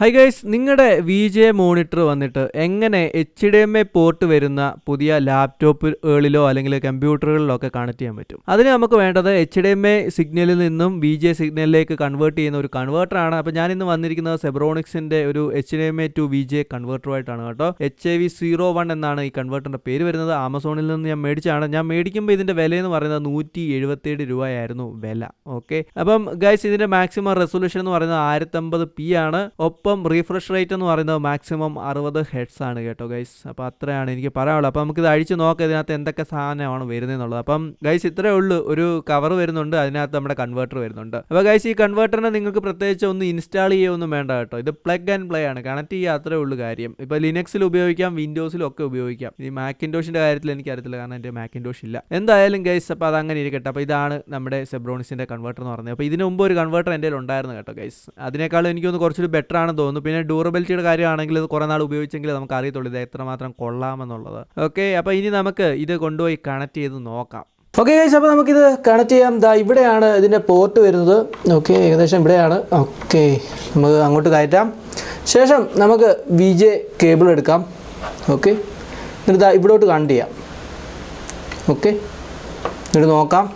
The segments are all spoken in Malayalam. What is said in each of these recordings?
ഹൈ ഗൈസ് നിങ്ങളുടെ വി ജെ മോണിറ്റർ വന്നിട്ട് എങ്ങനെ H D M I port വരുന്ന പുതിയ ലാപ്ടോപ്പുകളിലോ അല്ലെങ്കിൽ കമ്പ്യൂട്ടറുകളിലോ ഒക്കെ കണക്ട് ചെയ്യാൻ പറ്റും? അതിന് നമുക്ക് വേണ്ടത് എച്ച് ഡി എം എ സിഗ്നലിൽ നിന്നും വി ജെ സിഗ്നലിലേക്ക് കൺവേർട്ട് ചെയ്യുന്ന ഒരു കൺവേർട്ടറാണ് അപ്പോൾ ഞാൻ ഇന്ന് വന്നിരിക്കുന്നത് സെബ്രോണിക്സിന്റെ ഒരു H D M I to V J കൺവേർട്ടറുമായിട്ടാണ് കേട്ടോ. H A V zero one എന്നാണ് ഈ കൺവേർട്ടറിന്റെ പേര് വരുന്നത്. ആമസോണിൽ നിന്ന് ഞാൻ മേടിച്ചാണ് ഞാൻ മേടിക്കുമ്പോൾ ഇതിന്റെ വില എന്ന് പറയുന്നത് നൂറ്റി എഴുപത്തിയേഴ് രൂപയായിരുന്നു വില. ഓക്കെ അപ്പം ഗൈസ് ഇതിന്റെ മാക്സിമം റെസൊല്യൂഷൻ എന്ന് പറയുന്നത് ആയിരത്തമ്പത് പി ആണ്. ഒപ്പം റീഫ്രഷ് റേറ്റ് എന്ന് പറയുന്നത് മാക്സിമം അറുപത് ഹെഡ്സ് ആണ് കേട്ടോ ഗൈസ് അപ്പോൾ അത്രയാണ് എനിക്ക് പറയാനുള്ളത്. അപ്പോൾ നമുക്കിത് അഴിച്ച് നോക്കാം ഇതിനകത്ത് എന്തൊക്കെ സാധനമാണ് വരുന്നത് എന്നുള്ളത് അപ്പം ഗൈസ് ഇത്രയേ ഉള്ളൂ. ഒരു കവർ വരുന്നുണ്ട് അതിനകത്ത് നമ്മുടെ കൺവേർട്ടർ വരുന്നുണ്ട്. അപ്പോൾ ഗൈസ് ഈ കൺവേർട്ടറിനെ നിങ്ങൾക്ക് പ്രത്യേകിച്ച് ഒന്ന് ഇൻസ്റ്റാൾ ചെയ്യുകയൊന്നും വേണ്ട കേട്ടോ. ഇത് പ്ലഗ് ആൻഡ് പ്ലേ ആണ്. കണക്ട് ചെയ്യുക അത്രേ ഉള്ളൂ കാര്യം. ഇപ്പോൾ ലിനക്സിൽ ഉപയോഗിക്കാം വിൻഡോസിലും ഒക്കെ ഉപയോഗിക്കാം. ഈ മാക്കിൻഡോഷിന്റെ കാര്യത്തിൽ എനിക്ക് അറിയത്തില്ല കാരണം എന്റെ മാക്കിൻഡോഷ് ഇല്ല. എന്തായാലും ഗൈസ് അപ്പോൾ അതങ്ങനെ ഇരിക്കട്ടെ. അപ്പോൾ ഇതാണ് നമ്മുടെ സെബ്രോണിസിന്റെ കൺവേർട്ടർ എന്ന് പറയുന്നത്. അപ്പോൾ ഇതിന് മുമ്പ് ഒരു കൺവേർട്ടർ എന്റെ ഉണ്ടായിരുന്നു കേട്ടോ ഗൈസ് അതിനേക്കാളും എനിക്കൊന്ന് കുറച്ചൊരു ബെറ്റർ ആണെന്ന് തോന്നുന്നു. പിന്നെ ഡ്യൂറബിലിറ്റിയുടെ കാര്യമാണെങ്കിൽ ഇത് കുറേ നാൾ ഉപയോഗിച്ചെങ്കിൽ നമുക്ക് അറിയത്തുള്ളൂ ഇത് എത്രമാത്രം കൊള്ളാമെന്നുള്ളത്. ഓക്കെ അപ്പോൾ ഇനി നമുക്ക് ഇത് കൊണ്ടുപോയി കണക്ട് ചെയ്ത് നോക്കാം. ഓക്കെ ഗൈസ് അപ്പോൾ നമുക്കിത് കണക്ട് ചെയ്യാം. ദാ ഇവിടെയാണ് ഇതിന്റെ പോർട്ട് വരുന്നത്. ഓക്കെ ഏകദേശം ഇവിടെയാണ്. ഓക്കെ നമുക്ക് അങ്ങോട്ട് കയറ്റാം. ശേഷം നമുക്ക് വി ജെ കേബിൾ എടുക്കാം. ഓക്കെ എന്നിട്ട് ദാ ഇവിടോട്ട് കണക്ട് ചെയ്യാം. ഓക്കെ എന്നിട്ട് നോക്കാം.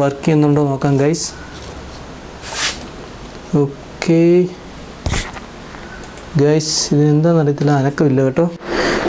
വർക്ക് ചെയ്യുന്നുണ്ടോ നോക്കാം ഗൈസ് ഓക്കെ ഗൈസ് ഇത് എന്താണെന്ന് അറിയത്തില്ല അനക്കമില്ല കേട്ടോ.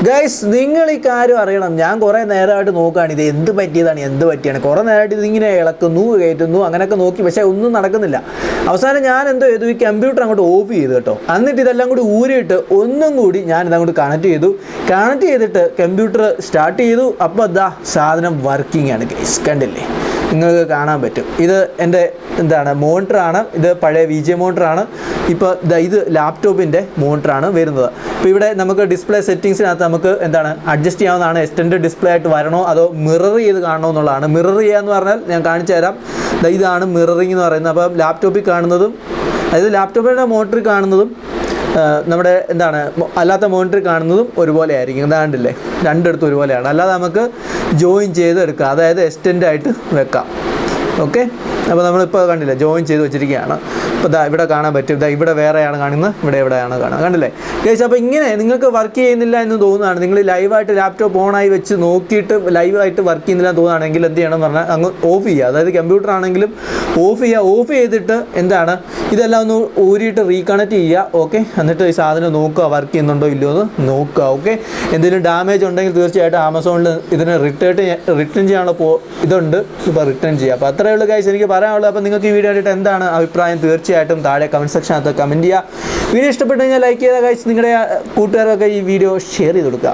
ഗൈസ് നിങ്ങൾ ഈ കാര്യം അറിയണം. ഞാൻ കുറേ നേരമായിട്ട് നോക്കുകയാണ്. ഇത് എന്ത് പറ്റിയതാണ്? എന്ത് പറ്റിയാണ്? കുറേ നേരമായിട്ട് ഇതിങ്ങനെ ഇളക്കുന്നു കയറ്റുന്നു അങ്ങനെയൊക്കെ നോക്കി. പക്ഷേ ഒന്നും നടക്കുന്നില്ല. അവസാനം ഞാൻ എന്തോ ചെയ്തു? ഈ കമ്പ്യൂട്ടർ അങ്ങോട്ട് ഓഫ് ചെയ്തു കേട്ടോ. എന്നിട്ട് ഇതെല്ലാം കൂടി ഊരിയിട്ട് ഒന്നും കൂടി ഞാൻ ഇതങ്ങോട്ട് കണക്ട് ചെയ്തു. കണക്ട് ചെയ്തിട്ട് കമ്പ്യൂട്ടർ സ്റ്റാർട്ട് ചെയ്തു. അപ്പോൾ അതാ സാധനം വർക്കിംഗ് ആണ് ഗൈസ് കണ്ടില്ലേ? നിങ്ങൾക്ക് കാണാൻ പറ്റും. ഇത് എന്റെ എന്താണ് മോണിറ്ററാണ്. ഇത് പഴയ വി ജെ മോണിറ്ററാണ്. ഇപ്പോൾ ഇത് ലാപ്ടോപ്പിന്റെ മോണിറ്ററാണ് വരുന്നത്. ഇപ്പോൾ ഇവിടെ നമുക്ക് ഡിസ്പ്ലേ സെറ്റിങ്സിനകത്ത് നമുക്ക് എന്താണ് അഡ്ജസ്റ്റ് ചെയ്യാവുന്നതാണ്. എക്സ്റ്റൻഡ് ഡിസ്പ്ലേ ആയിട്ട് വരണോ അതോ മിറർ ചെയ്ത് കാണണോ എന്നുള്ളതാണ്. മിറർ ചെയ്യുക എന്ന് പറഞ്ഞാൽ ഞാൻ കാണിച്ചു തരാം. ഇതാണ് മിററിംഗ് എന്ന് പറയുന്നത്. അപ്പം ലാപ്ടോപ്പിൽ കാണുന്നതും അതായത് ലാപ്ടോപ്പിന്റെ മോണിറ്ററിൽ കാണുന്നതും നമ്മുടെ എന്താണ് അല്ലാത്ത മോണിറ്ററിൽ കാണുന്നതും ഒരുപോലെ ആയിരിക്കും ഇതാണ്ടില്ലേ രണ്ടിടത്തും ഒരുപോലെയാണ്. അല്ലാതെ നമുക്ക് ജോയിൻ ചെയ്ത് എടുക്കാം അതായത് എക്സ്റ്റെൻഡായിട്ട് വെക്കാം. ഓക്കെ അപ്പോൾ നമ്മളിപ്പോൾ കണ്ടില്ല ജോയിൻ ചെയ്ത് വെച്ചിരിക്കുകയാണ്. ഇപ്പോൾ ദാ ഇവിടെ കാണാൻ പറ്റും. ഇതാ ഇവിടെ വേറെയാണ് കാണുന്നത്. ഇവിടെ എവിടെയാണ് കാണുന്നത്. കണ്ടില്ലേ? കേസ് അപ്പോൾ ഇങ്ങനെ നിങ്ങൾക്ക് വർക്ക് ചെയ്യുന്നില്ല എന്ന് തോന്നുകയാണ്. നിങ്ങൾ ലൈവായിട്ട് ലാപ്ടോപ്പ് ഓണായി വെച്ച് നോക്കിയിട്ട് ലൈവായിട്ട് വർക്ക് ചെയ്യുന്നില്ല എന്ന് തോന്നുകയാണെങ്കിൽ എന്ത് ചെയ്യണം പറഞ്ഞാൽ അങ്ങ് ഓഫ് ചെയ്യുക. അതായത് കമ്പ്യൂട്ടർ ആണെങ്കിലും ഓഫ് ചെയ്യുക. ഓഫ് ചെയ്തിട്ട് എന്താണ്? ഇതെല്ലാം ഒന്ന് ഊരിയിട്ട് റീകണക്ട് ചെയ്യുക. ഓക്കെ എന്നിട്ട് ഈ സാധനം നോക്കുക. വർക്ക് ചെയ്യുന്നുണ്ടോ ഇല്ലയോ എന്ന് നോക്കുക. ഓക്കെ എന്തെങ്കിലും ഡാമേജ് ഉണ്ടെങ്കിൽ തീർച്ചയായിട്ടും ആമസോണിൽ ഇതിന് റിട്ടേൺ റിട്ടേൺ ചെയ്യാനുള്ള പോ ഇതുണ്ട്. ഇപ്പോൾ റിട്ടേൺ ചെയ്യുക അപ്പോൾ അത്രയേ ഉള്ളൂ ഗൈസ് എനിക്ക് പറയാനുള്ളത്. അപ്പോൾ നിങ്ങൾക്ക് ഈ വീഡിയോ ആയിട്ട് എന്താണ് അഭിപ്രായം? തീർച്ചയായിട്ടും താഴെ കമന്റ് സെക്ഷനകത്ത് കമന്റ് ചെയ്യുക വീഡിയോ ഇഷ്ടപ്പെട്ടു കഴിഞ്ഞാൽ ലൈക്ക് ചെയ്ത കഴിച്ച് നിങ്ങളുടെ കൂട്ടുകാർക്കൊക്കെ ഈ വീഡിയോ ഷെയർ ചെയ്ത് കൊടുക്കുക.